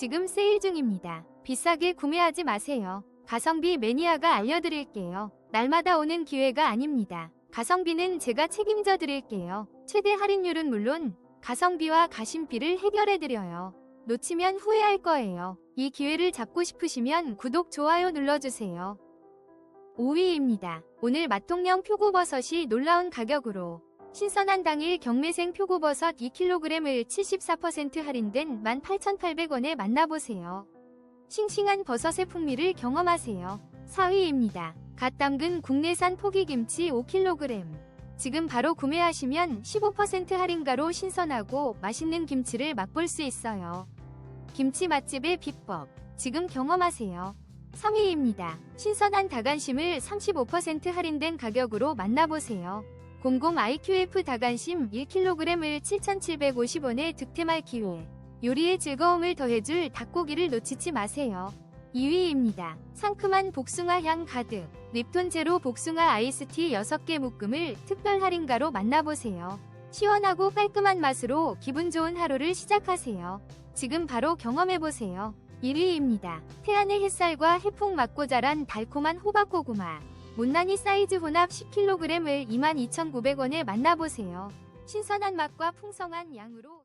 지금 세일 중입니다. 비싸게 구매하지 마세요. 가성비 매니아가 알려드릴게요. 날마다 오는 기회가 아닙니다. 가성비는 제가 책임져 드릴게요. 최대 할인율은 물론 가성비와 가심비를 해결해 드려요. 놓치면 후회할 거예요. 이 기회를 잡고 싶으시면 구독, 좋아요 눌러주세요. 5위입니다. 오늘 맛통령 표고버섯이 놀라운 가격으로 신선한 당일 경매생 표고버섯 2kg을 74% 할인된 18,800원에 만나보세요. 싱싱한 버섯의 풍미를 경험하세요. 4위입니다. 갓 담근 국내산 포기김치 5kg. 지금 바로 구매하시면 15% 할인가로 신선하고 맛있는 김치를 맛볼 수 있어요. 김치 맛집의 비법. 지금 경험하세요. 3위입니다. 신선한 닭안심을 35% 할인된 가격으로 만나보세요. 00 IQF 닭안심 1kg을 7,750원에 득템할 기회. 요리의 즐거움을 더해줄 닭고기를 놓치지 마세요. 2위입니다. 상큼한 복숭아 향 가득. 립톤 제로 복숭아 아이스티 6개 묶음을 특별 할인가로 만나보세요. 시원하고 깔끔한 맛으로 기분 좋은 하루를 시작하세요. 지금 바로 경험해보세요. 1위입니다. 태안의 햇살과 해풍 맞고 자란 달콤한 호박고구마. 못난이 사이즈 혼합 10kg을 22,900원에 만나보세요. 신선한 맛과 풍성한 양으로